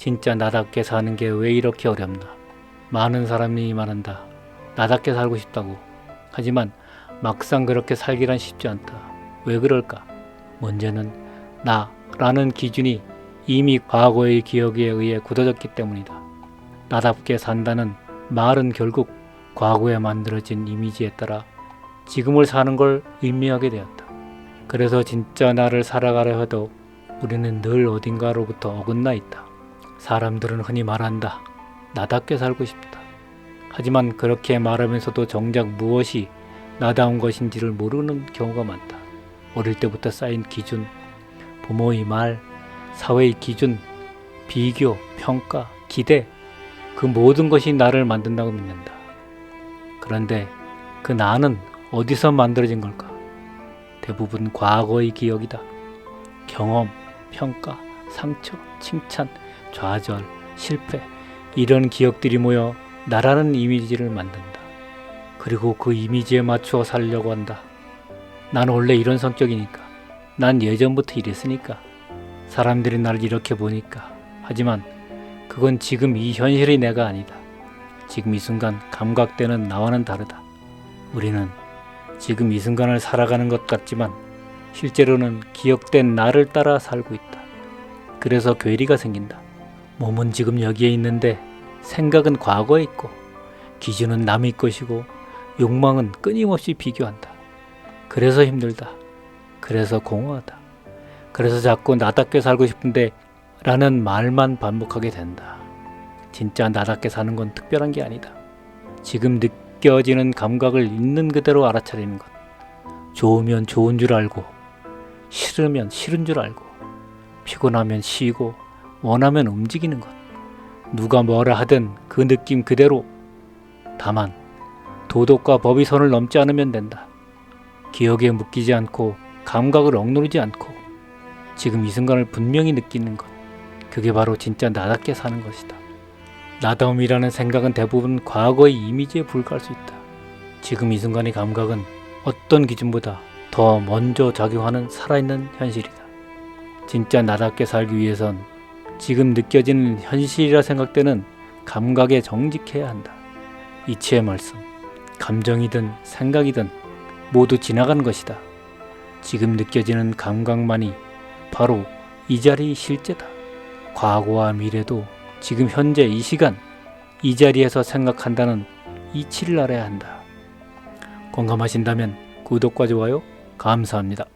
진짜 나답게 사는 게 왜 이렇게 어렵나? 많은 사람이 말한다. 나답게 살고 싶다고. 하지만 막상 그렇게 살기란 쉽지 않다. 왜 그럴까? 문제는 나라는 기준이 이미 과거의 기억에 의해 굳어졌기 때문이다. 나답게 산다는 말은 결국 과거에 만들어진 이미지에 따라 지금을 사는 걸 의미하게 되었다. 그래서 진짜 나를 살아가려 해도 우리는 늘 어딘가로부터 어긋나 있다. 사람들은 흔히 말한다. 나답게 살고 싶다. 하지만 그렇게 말하면서도 정작 무엇이 나다운 것인지를 모르는 경우가 많다. 어릴 때부터 쌓인 기준, 부모의 말, 사회의 기준, 비교, 평가, 기대, 그 모든 것이 나를 만든다고 믿는다. 그런데 그 나는 어디서 만들어진 걸까? 대부분 과거의 기억이다. 경험, 평가, 상처, 칭찬, 좌절, 실패, 이런 기억들이 모여 나라는 이미지를 만든다. 그리고 그 이미지에 맞추어 살려고 한다. 난 원래 이런 성격이니까. 난 예전부터 이랬으니까. 사람들이 나를 이렇게 보니까. 하지만 그건 지금 이 현실의 내가 아니다. 지금 이 순간 감각되는 나와는 다르다. 우리는 지금 이 순간을 살아가는 것 같지만 실제로는 기억된 나를 따라 살고 있다. 그래서 괴리가 생긴다. 몸은 지금 여기에 있는데 생각은 과거에 있고 기준은 남의 것이고 욕망은 끊임없이 비교한다. 그래서 힘들다. 그래서 공허하다. 그래서 자꾸 나답게 살고 싶은데 라는 말만 반복하게 된다. 진짜 나답게 사는 건 특별한 게 아니다. 지금 느껴지는 감각을 있는 그대로 알아차리는 것. 좋으면 좋은 줄 알고, 싫으면 싫은 줄 알고, 피곤하면 쉬고, 원하면 움직이는 것. 누가 뭐라 하든 그 느낌 그대로. 다만, 도덕과 법의 선을 넘지 않으면 된다. 기억에 묶이지 않고, 감각을 억누르지 않고, 지금 이 순간을 분명히 느끼는 것. 그게 바로 진짜 나답게 사는 것이다. 나다움이라는 생각은 대부분 과거의 이미지에 불과할 수 있다. 지금 이 순간의 감각은 어떤 기준보다 더 먼저 작용하는 살아있는 현실이다. 진짜 나답게 살기 위해선 지금 느껴지는 현실이라 생각되는 감각에 정직해야 한다. 이치의 말씀. 감정이든 생각이든 모두 지나간 것이다. 지금 느껴지는 감각만이 바로 이 자리의 실제다. 과거와 미래도 지금 현재 이 시간 이 자리에서 생각한다는 이치를 알아야 한다. 공감하신다면 구독과 좋아요 감사합니다.